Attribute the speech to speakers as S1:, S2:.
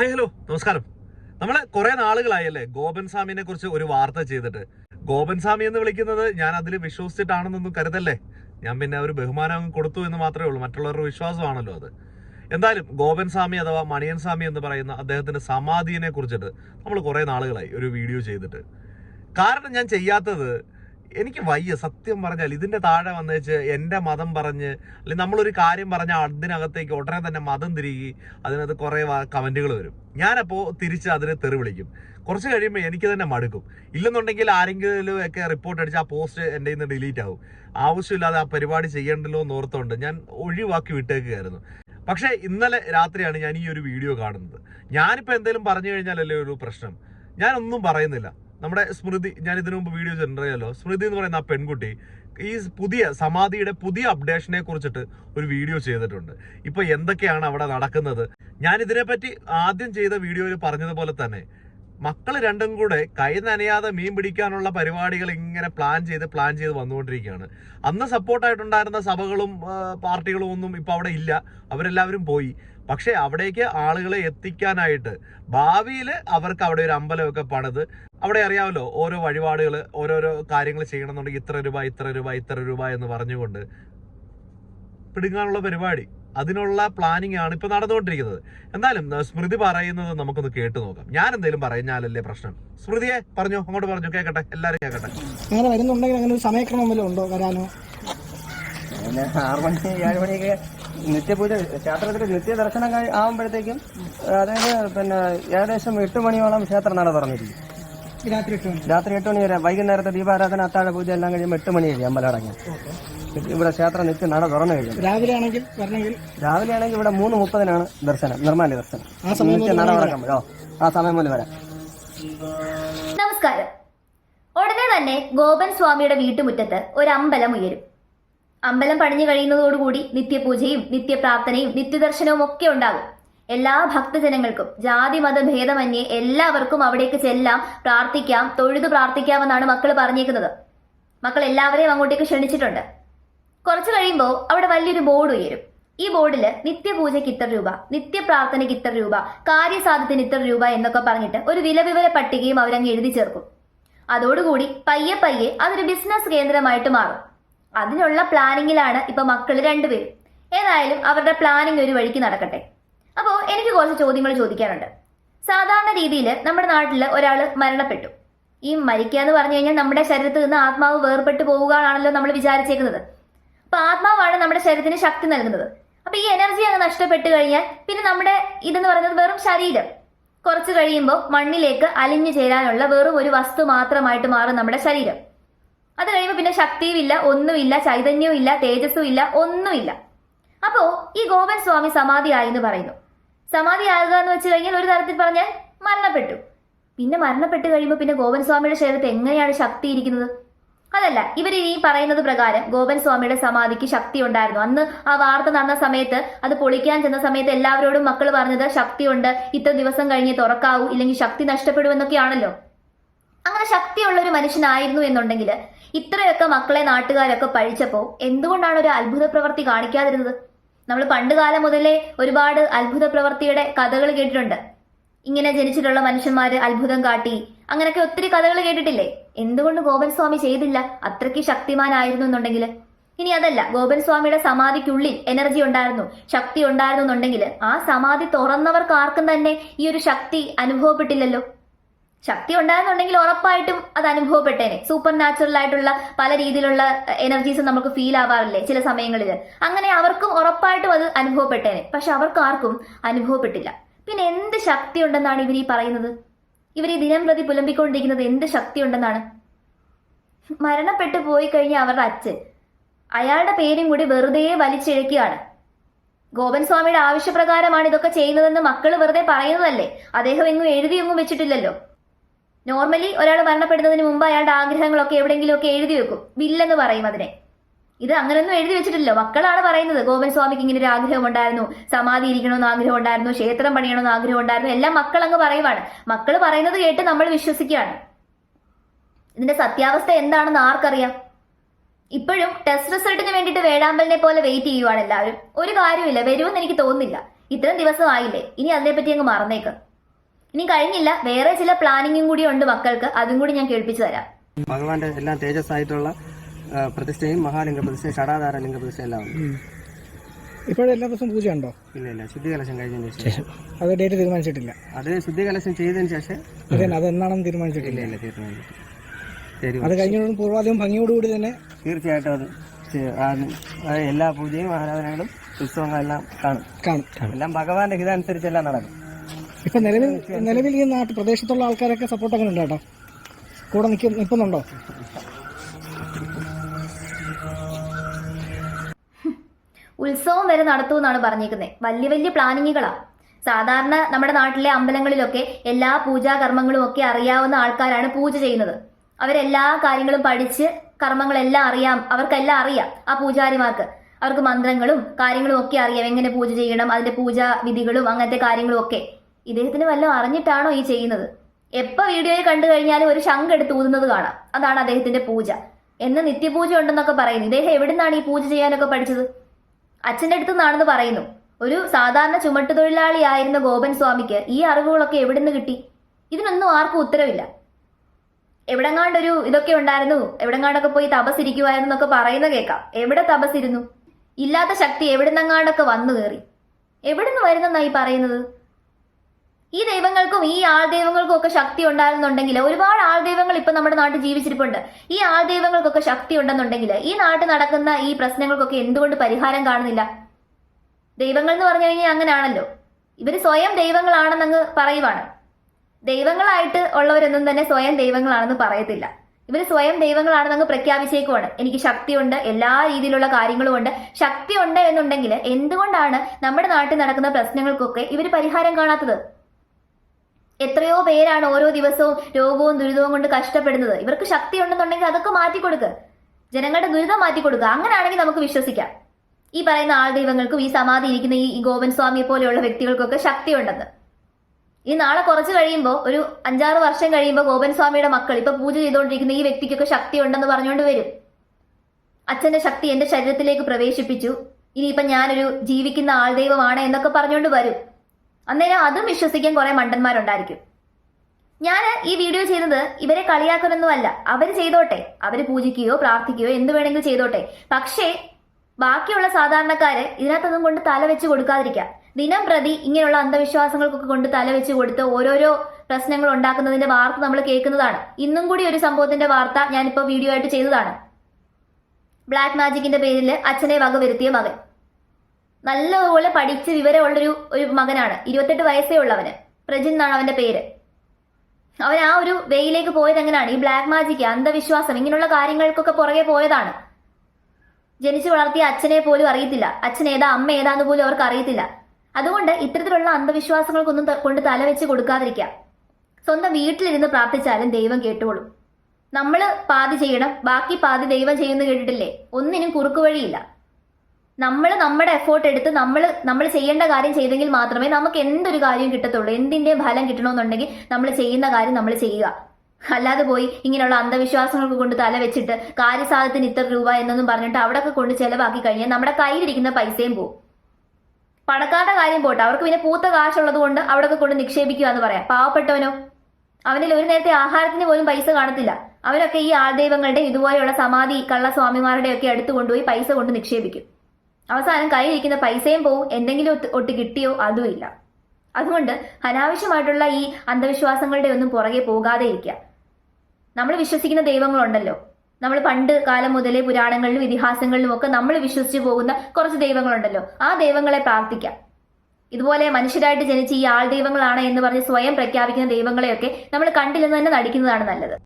S1: Hi hello നമസ്കാരം. നമ്മൾ കുറെ നാളുകളായല്ലേ ഗോപൻ സ്വാമിനെ കുറിച്ച് ഒരു വാർത്ത ചെയ്തിട്ട്. ഗോപൻ സ്വാമി എന്ന് വിളിക്കുന്നത് ഞാൻ അതിൽ വിശ്വസിച്ചിട്ടാണെന്നൊന്നും കരുതല്ലേ? ഞാൻ പിന്നെ ഒരു ബഹുമാനം കൊടുത്തു എന്ന് മാത്രമേ ഉള്ളൂ. മറ്റുള്ളവരുടെ വിശ്വാസമാണല്ലോ അത്. എന്തായാലും ഗോപൻ സ്വാമി അഥവാ മണിയൻ സ്വാമി എന്ന് പറയുന്ന അദ്ദേഹത്തിന്റെ സമാധിയെ കുറിച്ചിട്ട് നമ്മൾ കുറെ നാളുകളായി ഒരു വീഡിയോ ചെയ്തിട്ട്. കാരണം ഞാൻ ചെയ്യാത്തത് എനിക്ക് വയ്യ സത്യം പറഞ്ഞാൽ ഇതിന്റെ താഴെ വന്നേച്ച് എന്റെ മതം പറഞ്ഞ് അല്ലെങ്കിൽ നമ്മളൊരു കാര്യം പറഞ്ഞ അതിനകത്തേക്ക് ഉടനെ തന്നെ മതം തിരികെ അതിനകത്ത് കുറേ കമന്റുകൾ വരും. ഞാനപ്പോൾ തിരിച്ച് അതിനെ തെറി വിളിക്കും. കുറച്ച് കഴിയുമ്പോൾ എനിക്ക് തന്നെ മടുക്കും. ഇല്ലെന്നുണ്ടെങ്കിൽ ആരെങ്കിലും ഒക്കെ റിപ്പോർട്ട് അടിച്ച് ആ പോസ്റ്റ് എന്റെ നിന്ന് ഡിലീറ്റ് ആവും. ആവശ്യമില്ലാതെ ആ പരിപാടി ചെയ്യണ്ടല്ലോ എന്ന് ഓർത്തുകൊണ്ട് ഞാൻ ഒഴിവാക്കി വിട്ടേക്കുകയായിരുന്നു. പക്ഷേ ഇന്നലെ രാത്രിയാണ് ഞാൻ ഈ ഒരു വീഡിയോ കാണുന്നത്. ഞാനിപ്പോൾ എന്തെങ്കിലും പറഞ്ഞു കഴിഞ്ഞാലല്ലേ ഒരു പ്രശ്നം. ഞാനൊന്നും പറയുന്നില്ല. നമ്മുടെ സ്മൃതി ഞാൻ ഇതിനു മുമ്പ് വീഡിയോ ചെയ്തിട്ടുണ്ടല്ലോ സ്മൃതി എന്ന് പറയുന്ന ആ പെൺകുട്ടി ഈ പുതിയ സമാധിയുടെ പുതിയ അപ്ഡേഷനെ കുറിച്ചിട്ട് ഒരു വീഡിയോ ചെയ്തിട്ടുണ്ട്. ഇപ്പൊ എന്തൊക്കെയാണ് അവിടെ നടക്കുന്നത്? ഞാൻ ഇതിനെപ്പറ്റി ആദ്യം ചെയ്ത വീഡിയോയിൽ പറഞ്ഞതുപോലെ തന്നെ മക്കൾ രണ്ടും കൂടെ കൈ നനയാതെ മീൻ പിടിക്കാനുള്ള പരിപാടികൾ ഇങ്ങനെ പ്ലാൻ ചെയ്ത് പ്ലാൻ ചെയ്ത് വന്നുകൊണ്ടിരിക്കുകയാണ്. അന്ന് സപ്പോർട്ടായിട്ടുണ്ടായിരുന്ന സഭകളും പാർട്ടികളും ഒന്നും ഇപ്പൊ അവിടെ ഇല്ല. അവരെല്ലാവരും പോയി. പക്ഷേ അവിടേക്ക് ആളുകളെ എത്തിക്കാനായിട്ട് ഭാവിയിൽ അവർക്ക് അവിടെ ഒരു അമ്പലമൊക്കെ പണിത്. അവിടെ അറിയാമല്ലോ ഓരോ വഴിപാടുകൾ ഓരോരോ കാര്യങ്ങൾ ചെയ്യണമെന്നുണ്ടെങ്കിൽ ഇത്ര രൂപ ഇത്ര രൂപ ഇത്ര രൂപ എന്ന് പറഞ്ഞുകൊണ്ട് പിടുങ്ങാനുള്ള പരിപാടി. അതിനുള്ള പ്ലാനിങ് ആണ് ഇപ്പൊ നടന്നുകൊണ്ടിരിക്കുന്നത്. എന്തായാലും സ്മൃതി പറയുന്നത് നമുക്കൊന്ന് കേട്ടു നോക്കാം. ഞാൻ എന്തെങ്കിലും പറഞ്ഞാലല്ലേ പ്രശ്നം? സ്മൃതിയെ പറഞ്ഞു? അങ്ങോട്ട് പറഞ്ഞു? കേക്കട്ടെ? എല്ലാരും കേക്കട്ടെ.
S2: അങ്ങനെ വരുന്നുണ്ടെങ്കിൽ അങ്ങനെ ഒരു സമയക്രമം വല്ലതും ഉണ്ടോ വരാനോ?
S3: ആറ് മണി ഏഴ് മണിയൊക്കെ നിത്യപൂജ ക്ഷേത്രത്തിൽ നിത്യ ദർശനം കഴി- ആവുമ്പോഴത്തേക്കും അതായത് പിന്നെ ഏകദേശം എട്ട് മണിയോളം ക്ഷേത്ര നട തുറന്നിരിക്കും.
S2: രാത്രി എട്ട് മണി.
S3: രാത്രി എട്ട് മണി വരെ. വൈകുന്നേരത്തെ ദീപാരാധന അത്താഴ പൂജ എല്ലാം കഴിയുമ്പോൾ എട്ട് മണി കഴിയും അമ്പലം അടങ്ങി ഇവിടെ ക്ഷേത്രം നിത്യ നട തുറന്നു കഴിയും
S2: രാവിലെ ആണെങ്കിൽ
S3: രാവിലെ ആണെങ്കിൽ ഇവിടെ മൂന്ന് മുപ്പതിനാണ് ദർശനം നിർമ്മാല്യ ദർശനം.
S2: ആ സമയം
S3: നിത്യ നട തുറക്കുമ്പോഴോ ആ സമയം മുതൽ വരാം.
S4: നമസ്കാരം. ഉടനെ തന്നെ ഗോപൻ സ്വാമിയുടെ വീട്ടുമുറ്റത്ത് ഒരു അമ്പലം ഉയരും. അമ്പലം പണിഞ്ഞു കഴിയുന്നതോടുകൂടി നിത്യപൂജയും നിത്യപ്രാർത്ഥനയും നിത്യദർശനവും ഒക്കെ ഉണ്ടാകും. എല്ലാ ഭക്തജനങ്ങൾക്കും ജാതി മത ഭേദമന്യേ എല്ലാവർക്കും അവിടേക്ക് ചെല്ലാം പ്രാർത്ഥിക്കാം തൊഴുതു പ്രാർത്ഥിക്കാമെന്നാണ് മക്കൾ പറഞ്ഞേക്കുന്നത്. മക്കൾ എല്ലാവരെയും അങ്ങോട്ടേക്ക് ക്ഷണിച്ചിട്ടുണ്ട്. കുറച്ചു കഴിയുമ്പോൾ അവിടെ വലിയൊരു ബോർഡ് ഉയരും. ഈ ബോർഡിൽ നിത്യപൂജയ്ക്ക് ഇത്ര രൂപ നിത്യപ്രാർത്ഥനയ്ക്ക് ഇത്ര രൂപ കാര്യസാധ്യത്തിന് ഇത്ര രൂപ എന്നൊക്കെ പറഞ്ഞിട്ട് ഒരു വിലവിവര പട്ടികയും അവരങ്ങ് എഴുതി ചേർക്കും. അതോടുകൂടി പയ്യെ പയ്യെ അതൊരു ബിസിനസ് കേന്ദ്രമായിട്ട് മാറും. അതിനുള്ള പ്ലാനിങ്ങിലാണ് ഇപ്പൊ മക്കൾ രണ്ടുപേരും. ഏതായാലും അവരുടെ പ്ലാനിങ് ഒരു വഴിക്ക് നടക്കട്ടെ. അപ്പോൾ എനിക്ക് കുറച്ച് ചോദ്യങ്ങൾ ചോദിക്കാനുണ്ട്. സാധാരണ രീതിയിൽ നമ്മുടെ നാട്ടിൽ ഒരാൾ മരണപ്പെട്ടു. ഈ മരിക്കുക എന്ന് പറഞ്ഞു കഴിഞ്ഞാൽ നമ്മുടെ ശരീരത്തിൽ നിന്ന് ആത്മാവ് വേർപെട്ട് പോവുകയാണല്ലോ നമ്മൾ വിചാരിച്ചേക്കുന്നത്. അപ്പൊ ആത്മാവാണ് നമ്മുടെ ശരീരത്തിന് ശക്തി നൽകുന്നത്. അപ്പൊ ഈ എനർജി അങ്ങ് നഷ്ടപ്പെട്ടു കഴിഞ്ഞാൽ പിന്നെ നമ്മുടെ ഇതെന്ന് പറയുന്നത് വെറും ശരീരം. കുറച്ച് കഴിയുമ്പോൾ മണ്ണിലേക്ക് അലിഞ്ഞു ചേരാനുള്ള വെറും ഒരു വസ്തു മാത്രമായിട്ട് മാറും നമ്മുടെ ശരീരം. അത് കഴിയുമ്പോൾ പിന്നെ ശക്തിയുമില്ല ഒന്നുമില്ല ചൈതന്യവും ഇല്ല തേജസ്സും ഇല്ല ഒന്നുമില്ല. അപ്പോ ഈ ഗോപൻ സ്വാമി സമാധിയായി എന്ന് പറയുന്നു. സമാധിയാകുക എന്ന് വെച്ച് കഴിഞ്ഞാൽ ഒരു തരത്തിൽ പറഞ്ഞാൽ മരണപ്പെട്ടു. പിന്നെ മരണപ്പെട്ട് കഴിയുമ്പോൾ പിന്നെ ഗോപൻ സ്വാമിയുടെ ശരീരത്തിൽ എങ്ങനെയാണ് ശക്തി ഇരിക്കുന്നത്? അതല്ല ഇവർ ഈ പറയുന്നത് പ്രകാരം ഗോപൻ സ്വാമിയുടെ സമാധിക്ക് ശക്തി ഉണ്ടായിരുന്നു. അന്ന് ആ വാർത്ത നടന്ന സമയത്ത് അത് പൊളിക്കാൻ ചെന്ന സമയത്ത് എല്ലാവരോടും മക്കൾ പറഞ്ഞത് ശക്തിയുണ്ട് ഇത്ര ദിവസം കഴിഞ്ഞ് തുറക്കാവൂ ഇല്ലെങ്കിൽ ശക്തി നഷ്ടപ്പെടുമെന്നൊക്കെയാണല്ലോ. അങ്ങനെ ശക്തിയുള്ള ഒരു മനുഷ്യനായിരുന്നു എന്നുണ്ടെങ്കിൽ ഇത്രയൊക്കെ മക്കളെ നാട്ടുകാരൊക്കെ പഴിച്ചപ്പോൾ എന്തുകൊണ്ടാണ് ഒരു അത്ഭുത പ്രവൃത്തി കാണിക്കാതിരുന്നത്? നമ്മൾ പണ്ട് കാലം മുതലേ ഒരുപാട് അത്ഭുത പ്രവൃത്തിയുടെ കഥകൾ കേട്ടിട്ടുണ്ട്. ഇങ്ങനെ ജനിച്ചിട്ടുള്ള മനുഷ്യന്മാര് അത്ഭുതം കാട്ടി അങ്ങനെയൊക്കെ ഒത്തിരി കഥകൾ കേട്ടിട്ടില്ലേ? എന്തുകൊണ്ട് ഗോപൻ സ്വാമി ചെയ്തില്ല? അത്രയ്ക്ക് ശക്തിമാനായിരുന്നു എന്നുണ്ടെങ്കിൽ ഇനി അതല്ല ഗോപൻ സ്വാമിയുടെ സമാധിക്കുള്ളിൽ എനർജി ഉണ്ടായിരുന്നു ശക്തി ഉണ്ടായിരുന്നു എന്നുണ്ടെങ്കിൽ ആ സമാധി തുറന്നവർക്ക് ആർക്കും തന്നെ ഈ ഒരു ശക്തി അനുഭവപ്പെട്ടില്ലല്ലോ. ശക്തി ഉണ്ടായിരുന്നുണ്ടെങ്കിൽ ഉറപ്പായിട്ടും അത് അനുഭവപ്പെട്ടേനെ. സൂപ്പർ നാച്ചുറൽ ആയിട്ടുള്ള പല രീതിയിലുള്ള എനർജീസ് നമുക്ക് ഫീൽ ആവാറില്ലേ ചില സമയങ്ങളിൽ അങ്ങനെ അവർക്കും ഉറപ്പായിട്ടും അത് അനുഭവപ്പെട്ടേനെ. പക്ഷെ അവർക്ക് ആർക്കും അനുഭവപ്പെട്ടില്ല. പിന്നെ എന്ത് ശക്തി ഉണ്ടെന്നാണ് ഇവർ ഈ പറയുന്നത്? ഇവർ ഈ ദിനം പ്രതി പുലമ്പിക്കൊണ്ടിരിക്കുന്നത് എന്ത് ശക്തി ഉണ്ടെന്നാണ് മരണപ്പെട്ടു പോയി കഴിഞ്ഞ അവരുടെ അച്ഛൻ. അയാളുടെ പേരും കൂടി വെറുതെ വലിച്ചിഴക്കുകയാണ്. ഗോപൻ സ്വാമിയുടെ ആവശ്യപ്രകാരമാണ് ഇതൊക്കെ ചെയ്യുന്നതെന്ന് മക്കൾ വെറുതെ പറയുന്നതല്ലേ? അദ്ദേഹം എങ്ങും എഴുതിയൊന്നും വെച്ചിട്ടില്ലല്ലോ. നോർമലി ഒരാൾ മരണപ്പെടുന്നതിന് മുമ്പ് അയാളുടെ ആഗ്രഹങ്ങളൊക്കെ എവിടെയെങ്കിലുമൊക്കെ എഴുതി വെക്കും. വില്ലെന്ന് പറയും അതിനെ. ഇത് അങ്ങനെയൊന്നും എഴുതി വെച്ചിട്ടില്ല മക്കളാണ് പറയുന്നത്. ഗോപൻ സ്വാമിക്ക് ഇങ്ങനെ ഒരു ആഗ്രഹം ഉണ്ടായിരുന്നു സമാധി ഇരിക്കണമെന്ന് ആഗ്രഹം ഉണ്ടായിരുന്നു ക്ഷേത്രം പണിയണമെന്ന് ആഗ്രഹം ഉണ്ടായിരുന്നു എല്ലാം മക്കൾ അങ്ങ് പറയുവാണ്. മക്കൾ പറയുന്നത് കേട്ട് നമ്മൾ വിശ്വസിക്കുകയാണ്. ഇതിന്റെ സത്യാവസ്ഥ എന്താണെന്ന് ആർക്കറിയാം? ഇപ്പോഴും ടെസ്റ്റ് റിസൾട്ടിന് വേണ്ടിയിട്ട് വേഴാമ്പലിനെ പോലെ വെയിറ്റ് ചെയ്യുവാണ് എല്ലാവരും. ഒരു കാര്യമില്ല വരുമെന്ന് എനിക്ക് തോന്നുന്നില്ല. ഇത്രയും ദിവസം ആയില്ലേ. ഇനി അതിനെപ്പറ്റി അങ്ങ് മറന്നേക്ക്. ഇനി കഴിഞ്ഞില്ല. വേറെ ചില പ്ലാനിങ്ങും കൂടി ഉണ്ട് മക്കൾക്ക്. അതും കൂടി ഞാൻ കേൾപ്പിച്ചു തരാം.
S3: ഭഗവാന്റെ എല്ലാം തേജസ്സായിട്ടുള്ള പ്രതിഷ്ഠയും മഹാലിംഗ പ്രതിഷ്ഠയും ഷടാധാര ലിംഗ പ്രതിഷ്ഠ എല്ലാം ഉണ്ട്.
S2: ഇപ്പോഴും എല്ലാ ദിവസവും പൂജ ഉണ്ടോ?
S3: ഇല്ല ഇല്ല. ശുദ്ധികലശം കഴിഞ്ഞതിന് ശേഷം.
S2: അത് ഡേറ്റ് തീരുമാനിച്ചിട്ടില്ല.
S3: അത് ശുദ്ധികലശം ചെയ്തതിന് ശേഷം
S2: അതെ എന്നാണെന്ന് തീരുമാനിച്ചിട്ടില്ല.
S3: ഇല്ല ശരി
S2: അത് കഴിഞ്ഞോടും പൂർവാധികം ഭംഗിയോടുകൂടി തന്നെ
S3: തീർച്ചയായിട്ടും അത് എല്ലാ പൂജയും ആരാധനകളും ഉത്സവങ്ങളെല്ലാം കാണും.
S2: കാണും.
S3: എല്ലാം ഭഗവാന്റെ ഹിതമനുസരിച്ചെല്ലാം നടക്കും.
S2: ഇപ്പൊ നിലവിൽ നിലവിൽ ഈ നാട്ടിൽ പ്രദേശത്തുള്ള ആൾക്കാരൊക്കെ സപ്പോർട്ട് അങ്ങനെ ഉണ്ട് കേട്ടോ. കൂടെ നിൽക്കും നിൽക്കുന്നുണ്ടോ?
S4: ഉത്സവം വരെ നടത്തുമെന്നാണ് പറഞ്ഞേക്കുന്നത് വലിയ വലിയ പ്ലാനിങ്ങുകളാ. സാധാരണ നമ്മുടെ നാട്ടിലെ അമ്പലങ്ങളിലൊക്കെ എല്ലാ പൂജാ കർമ്മങ്ങളും ഒക്കെ അറിയാവുന്ന ആൾക്കാരാണ് പൂജ ചെയ്യുന്നത്. അവരെല്ലാ കാര്യങ്ങളും പഠിച്ച് കർമ്മങ്ങളെല്ലാം അറിയാം. അവർക്കെല്ലാം അറിയാം ആ പൂജാരിമാർക്ക്. അവർക്ക് മന്ത്രങ്ങളും കാര്യങ്ങളും ഒക്കെ അറിയാം. എങ്ങനെ പൂജ ചെയ്യണം അതിന്റെ പൂജാ വിധികളും അങ്ങനത്തെ കാര്യങ്ങളും ഒക്കെ. ഇദ്ദേഹത്തിന് വല്ലതും അറിഞ്ഞിട്ടാണോ ഈ ചെയ്യുന്നത്? എപ്പോൾ വീഡിയോയിൽ കണ്ടു കഴിഞ്ഞാലും ഒരു ശംഖ് എടുത്ത് ഊതുന്നത് കാണാം. അതാണ് അദ്ദേഹത്തിന്റെ പൂജ. എന്ന് നിത്യപൂജ ഉണ്ടെന്നൊക്കെ പറയുന്നു. ഇദ്ദേഹം എവിടുന്നാണ് ഈ പൂജ ചെയ്യാനൊക്കെ പഠിച്ചത്? അച്ഛന്റെ അടുത്ത് നിന്നാണെന്ന് പറയുന്നു. ഒരു സാധാരണ ചുമട്ടുതൊഴിലാളിയായിരുന്ന ഗോപൻ സ്വാമിക്ക് ഈ അറിവുകളൊക്കെ എവിടുന്ന് കിട്ടി? ഇതിനൊന്നും ആർക്കും ഉത്തരവില്ല. എവിടെങ്ങാണ്ടൊരു ഇതൊക്കെ ഉണ്ടായിരുന്നു. എവിടെങ്ങാണ്ടൊക്കെ പോയി തപസ്സിരിക്കുമായിരുന്നു എന്നൊക്കെ പറയുന്ന കേൾക്കാം. എവിടെ തപസ്സിരുന്നു ഇല്ലാത്ത ശക്തി എവിടുന്നെങ്ങാണ്ടൊക്കെ വന്നു കയറി. എവിടുന്ന് വരുന്നെന്നായി പറയുന്നത്? ഈ ദൈവങ്ങൾക്കും ഈ ആൾ ദൈവങ്ങൾക്കും ഒക്കെ ശക്തി ഉണ്ടായിരുന്നുണ്ടെങ്കിൽ ഒരുപാട് ആൾ ദൈവങ്ങൾ ഇപ്പൊ നമ്മുടെ നാട്ടിൽ ജീവിച്ചിരിപ്പുണ്ട്. ഈ ആൾ ദൈവങ്ങൾക്കൊക്കെ ശക്തി ഉണ്ടെന്നുണ്ടെങ്കിൽ ഈ നാട്ടിൽ നടക്കുന്ന ഈ പ്രശ്നങ്ങൾക്കൊക്കെ എന്തുകൊണ്ട് പരിഹാരം കാണുന്നില്ല? ദൈവങ്ങൾ എന്ന് പറഞ്ഞു കഴിഞ്ഞാൽ അങ്ങനെയാണല്ലോ ഇവർ സ്വയം ദൈവങ്ങളാണെന്നങ്ങ് പറയുവാണ്. ദൈവങ്ങളായിട്ട് ഉള്ളവരൊന്നും തന്നെ സ്വയം ദൈവങ്ങളാണെന്ന് പറയത്തില്ല. ഇവർ സ്വയം ദൈവങ്ങളാണെന്നങ്ങ് പ്രഖ്യാപിച്ചേക്കുവാണ്. എനിക്ക് ശക്തിയുണ്ട് എല്ലാ രീതിയിലുള്ള കാര്യങ്ങളും ഉണ്ട്. ശക്തി ഉണ്ട് എന്നുണ്ടെങ്കിൽ എന്തുകൊണ്ടാണ് നമ്മുടെ നാട്ടിൽ നടക്കുന്ന പ്രശ്നങ്ങൾക്കൊക്കെ ഇവർ പരിഹാരം കാണാത്തത്? എത്രയോ പേരാണ് ഓരോ ദിവസവും രോഗവും ദുരിതവും കൊണ്ട് കഷ്ടപ്പെടുന്നത്. ഇവർക്ക് ശക്തി ഉണ്ടെന്നുണ്ടെങ്കിൽ അതൊക്കെ മാറ്റിക്കൊടുക്ക്. ജനങ്ങളുടെ ദുരിതം മാറ്റിക്കൊടുക്കുക അങ്ങനെയാണെങ്കിൽ നമുക്ക് വിശ്വസിക്കാം. ഈ പറയുന്ന ആൾ ദൈവങ്ങൾക്കും ഈ സമാധി ഇരിക്കുന്ന ഈ ഗോപൻ സ്വാമിയെ പോലെയുള്ള വ്യക്തികൾക്കൊക്കെ ശക്തി ഉണ്ടെന്ന് ഈ നാളെ കുറച്ച് കഴിയുമ്പോൾ ഒരു അഞ്ചാറ് വർഷം കഴിയുമ്പോൾ ഗോപൻ സ്വാമിയുടെ മക്കൾ ഇപ്പൊ പൂജ ചെയ്തുകൊണ്ടിരിക്കുന്ന ഈ വ്യക്തിക്കൊക്കെ ശക്തി ഉണ്ടെന്ന് പറഞ്ഞുകൊണ്ട് വരും. അച്ഛന്റെ ശക്തി എന്റെ ശരീരത്തിലേക്ക് പ്രവേശിപ്പിച്ചു. ഇനിയിപ്പം ഞാനൊരു ജീവിക്കുന്ന ആൾ ദൈവമാണ് എന്നൊക്കെ പറഞ്ഞുകൊണ്ട് വരും. അന്നേരം അതും വിശ്വസിക്കാൻ കുറെ മണ്ടന്മാരുണ്ടായിരിക്കും. ഞാൻ ഈ വീഡിയോ ചെയ്തത് ഇവരെ കളിയാക്കണമെന്നുമല്ല അവർ ചെയ്തോട്ടെ. അവർ പൂജിക്കുകയോ പ്രാർത്ഥിക്കുകയോ എന്ത് വേണമെങ്കിലും ചെയ്തോട്ടെ. പക്ഷേ ബാക്കിയുള്ള സാധാരണക്കാര് ഇതിനകത്തൊന്നും കൊണ്ട് തല വെച്ച് കൊടുക്കാതിരിക്കുക. ദിനം പ്രതി ഇങ്ങനെയുള്ള അന്ധവിശ്വാസങ്ങൾക്കൊക്കെ കൊണ്ട് തല വെച്ച് കൊടുത്ത് ഓരോരോ പ്രശ്നങ്ങൾ ഉണ്ടാക്കുന്നതിന്റെ വാർത്ത നമ്മൾ കേൾക്കുന്നതാണ്. ഇന്നും കൂടി ഒരു സംഭവത്തിന്റെ വാർത്ത ഞാനിപ്പോൾ വീഡിയോ ആയിട്ട് ചെയ്തതാണ്. ബ്ലാക്ക് മാജിക്കിന്റെ പേരിൽ അച്ഛനെ വകവരുത്തിയ മകൻ. നല്ലപോലെ പഠിച്ച് വിവരമുള്ളൊരു ഒരു മകനാണ്. ഇരുപത്തെട്ട് വയസ്സേ ഉള്ളവന്. പ്രജിൻ എന്നാണ് അവന്റെ പേര്. അവൻ ആ ഒരു വേയിലേക്ക് പോയത് എങ്ങനെയാണ്? ഈ ബ്ലാക്ക് മാജിക് അന്ധവിശ്വാസം ഇങ്ങനെയുള്ള കാര്യങ്ങൾക്കൊക്കെ പുറകെ പോയതാണ്. ജനിച്ചു വളർത്തിയ അച്ഛനെ പോലും അറിയത്തില്ല. അച്ഛൻ ഏതാ അമ്മ ഏതാന്ന് പോലും അവർക്ക് അറിയത്തില്ല. അതുകൊണ്ട് ഇത്തരത്തിലുള്ള അന്ധവിശ്വാസങ്ങൾക്കൊന്നും കൊണ്ട് തലവെച്ച് കൊടുക്കാതിരിക്കാം സ്വന്തം വീട്ടിലിരുന്ന് പ്രാർത്ഥിച്ചാലും ദൈവം കേട്ടോളും. നമ്മൾ പാതി ചെയ്യണം ബാക്കി പാതി ദൈവം ചെയ്യുന്നു കേട്ടിട്ടില്ലേ? ഒന്നിനും കുറുക്കുവഴിയില്ല നമ്മൾ നമ്മുടെ എഫേർട്ട് എടുത്ത് നമ്മൾ നമ്മൾ ചെയ്യേണ്ട കാര്യം ചെയ്തെങ്കിൽ മാത്രമേ നമുക്ക് എന്തൊരു കാര്യം കിട്ടത്തുള്ളൂ. എന്തിന്റെ ഫലം കിട്ടണമെന്നുണ്ടെങ്കിൽ നമ്മൾ ചെയ്യുന്ന കാര്യം നമ്മൾ ചെയ്യുക. അല്ലാതെ പോയി ഇങ്ങനെയുള്ള അന്ധവിശ്വാസങ്ങൾക്ക് കൊണ്ട് തല വെച്ചിട്ട് കാര്യസാധത്തിന് ഇത്ര രൂപ എന്നൊന്നും പറഞ്ഞിട്ട് അവിടെയൊക്കെ കൊണ്ട് ചെലവാക്കി കഴിഞ്ഞാൽ നമ്മുടെ കയ്യിലിരിക്കുന്ന പൈസയും പോകും പണക്കാരുടെ കാര്യം പോട്ടെ. അവർക്ക് പിന്നെ പൂത്ത കാശുള്ളത് കൊണ്ട് അവിടെയൊക്കെ കൊണ്ട് നിക്ഷേപിക്കുക എന്ന് പറയാം. പാവപ്പെട്ടവനോ? അവനിൽ ഒരു നേരത്തെ ആഹാരത്തിന് പോലും പൈസ കാണത്തില്ല. അവരൊക്കെ ഈ ആൾദൈവങ്ങളുടെ ഇതുപോലെയുള്ള സമാധി കള്ളസ്വാമിമാരുടെ ഒക്കെ അടുത്ത് കൊണ്ടുപോയി പൈസ കൊണ്ട് നിക്ഷേപിക്കും. അവസാനം കയ്യിലിരിക്കുന്ന പൈസയും പോവും. എന്തെങ്കിലും ഒട്ട് കിട്ടിയോ? അതുമില്ല. അതുകൊണ്ട് അനാവശ്യമായിട്ടുള്ള ഈ അന്ധവിശ്വാസങ്ങളുടെ ഒന്നും പുറകെ പോകാതെ ഇരിക്കുക. നമ്മൾ വിശ്വസിക്കുന്ന ദൈവങ്ങളുണ്ടല്ലോ. നമ്മൾ പണ്ട് കാലം മുതലേ പുരാണങ്ങളിലും ഇതിഹാസങ്ങളിലും ഒക്കെ നമ്മൾ വിശ്വസിച്ചു പോകുന്ന കുറച്ച് ദൈവങ്ങളുണ്ടല്ലോ. ആ ദൈവങ്ങളെ പ്രാർത്ഥിക്കാം. ഇതുപോലെ മനുഷ്യരായിട്ട് ജനിച്ച് ഈ ആൾ ദൈവങ്ങളാണ് എന്ന് പറഞ്ഞ് സ്വയം പ്രഖ്യാപിക്കുന്ന ദൈവങ്ങളെയൊക്കെ നമ്മൾ കണ്ടില്ലെന്ന് തന്നെ നടിക്കുന്നതാണ് നല്ലത്.